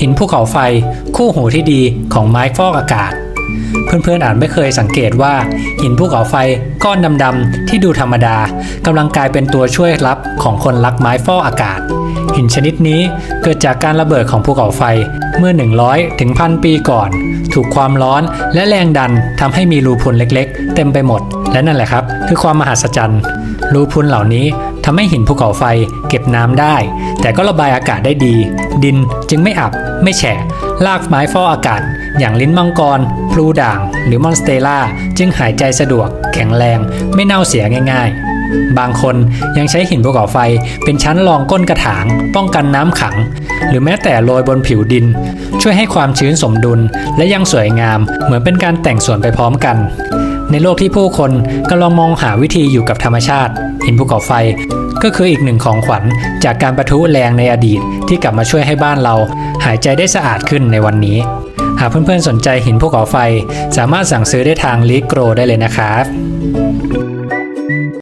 หินภูเขาไฟคู่หูที่ดีของไม้ฟอกอากาศ เพื่อนๆอาจไม่เคยสังเกตว่า หินภูเขาไฟก้อนดำๆที่ดูธรรมดากำลังกลายเป็นตัวช่วยลับของคนรักไม้ฟอกอากาศ หินชนิดนี้เกิดจากการระเบิดของภูเขาไฟเมื่อ 100 ถึงพันปีก่อน ถูกความร้อนและแรงดันทำให้มีรูพุนเล็กๆ เต็มไปหมด และนั่นแหละครับ คือความมหัศจรรย์รูพุนเหล่านี้ ทำให้หินภูเขาไฟเก็บน้ำได้ แต่ก็ระบายอากาศได้ดี ดินจึงไม่อับ ไม่แฉะลากไม้ฟอกอากาศ อย่างลิ้นมังกร พลูด่าง หรือมอนสเตล่า จึงหายใจสะดวก แข็งแรง ไม่เน่าเสียง่ายๆ บางคนยังใช้หินภูเขาไฟเป็นชั้นรองก้นกระถาง ป้องกันน้ำขัง หรือแม้แต่โรยบนผิวดิน ช่วยให้ความชื้นสมดุล และยังสวยงาม เหมือนเป็นการแต่งสวนไปพร้อมกันในโลกที่ผู้คนกำลังมองหาวิธีอยู่กับธรรมชาติ หินภูเขาไฟ ก็คืออีกหนึ่งของขวัญจากการประทุแรงในอดีต ที่กลับมาช่วยให้บ้านเรา หายใจได้สะอาดขึ้นในวันนี้ หากเพื่อนๆสนใจหินภูเขาไฟ สามารถสั่งซื้อได้ทางลีโกรได้เลยนะครับ